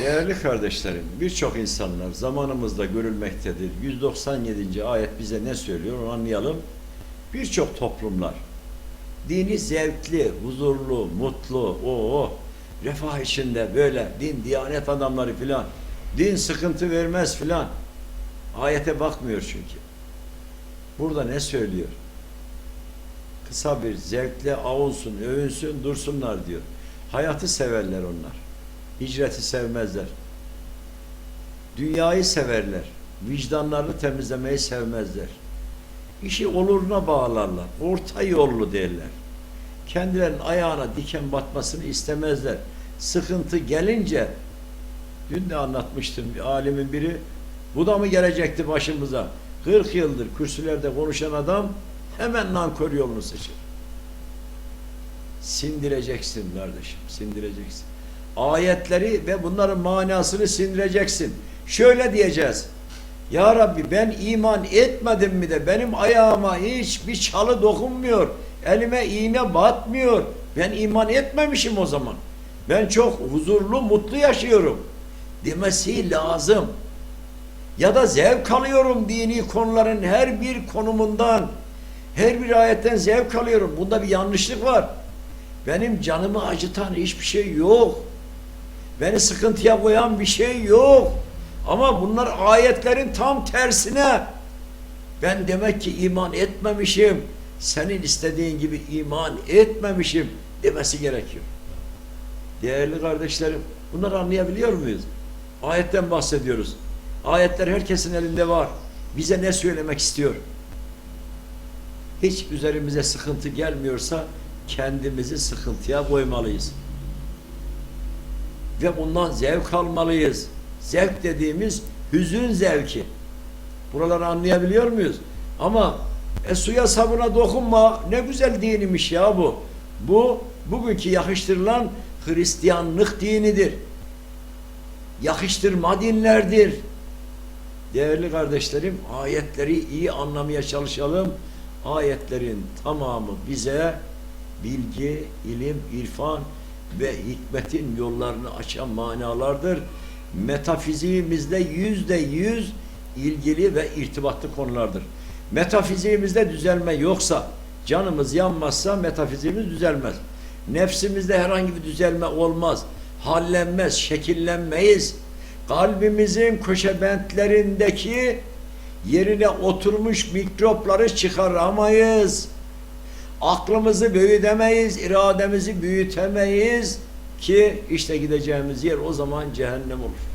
Değerli kardeşlerim, birçok insanlar zamanımızda görülmektedir. 197. ayet bize ne söylüyor onu anlayalım. Birçok toplumlar dini zevkli, huzurlu, mutlu, o o refah içinde böyle din, diyanet adamları filan, din sıkıntı vermez filan. Ayete bakmıyor çünkü. Burada ne söylüyor? Kısa bir zevkle avunsun, övünsün, dursunlar diyor. Hayatı severler onlar. Hicreti sevmezler. Dünyayı severler. Vicdanlarını temizlemeyi sevmezler. İşi oluruna bağlarlar. Orta yollu derler. Kendilerinin ayağına diken batmasını istemezler. Sıkıntı gelince dün de anlatmıştım bir alimin biri bu da mı gelecekti başımıza? 40 yıldır kürsülerde konuşan adam hemen nankör yolunu seçer. Sindireceksin kardeşim, sindireceksin. Ayetleri ve bunların manasını sindireceksin. Şöyle diyeceğiz. Ya Rabbi ben iman etmedim mi de benim ayağıma hiç bir çalı dokunmuyor. Elime iğne batmıyor. Ben iman etmemişim o zaman. Ben çok huzurlu, mutlu yaşıyorum. Demesi lazım. Ya da zevk alıyorum dini konuların her bir konumundan. Her bir ayetten zevk alıyorum. Bunda bir yanlışlık var. Benim canımı acıtan hiçbir şey yok. Beni sıkıntıya koyan bir şey yok. Ama bunlar ayetlerin tam tersine. Ben demek ki iman etmemişim. Senin istediğin gibi iman etmemişim demesi gerekiyor. Değerli kardeşlerim, bunları anlayabiliyor muyuz? Ayetten bahsediyoruz. Ayetler herkesin elinde var. Bize ne söylemek istiyor? Hiç üzerimize sıkıntı gelmiyorsa kendimizi sıkıntıya koymalıyız. Ve bundan zevk almalıyız. Zevk dediğimiz hüzün zevki. Buraları anlayabiliyor muyuz? Ama e, suya sabuna dokunma ne güzel dinimiş ya bu. Bu bugünkü yakıştırılan Hristiyanlık dinidir. Yakıştırma dinlerdir. Değerli kardeşlerim ayetleri iyi anlamaya çalışalım. Ayetlerin tamamı bize bilgi, ilim, irfan ve hikmetin yollarını açan manalardır. Metafiziğimizde yüzde yüz ilgili ve irtibatlı konulardır. Metafiziğimizde düzelme yoksa, canımız yanmazsa metafiziğimiz düzelmez. Nefsimizde herhangi bir düzelme olmaz. Hallenmez, şekillenmeyiz. Kalbimizin köşebentlerindeki yerine oturmuş mikropları çıkaramayız. Aklımızı büyütemeyiz, irademizi büyütemeyiz ki işte gideceğimiz yer o zaman cehennem olur.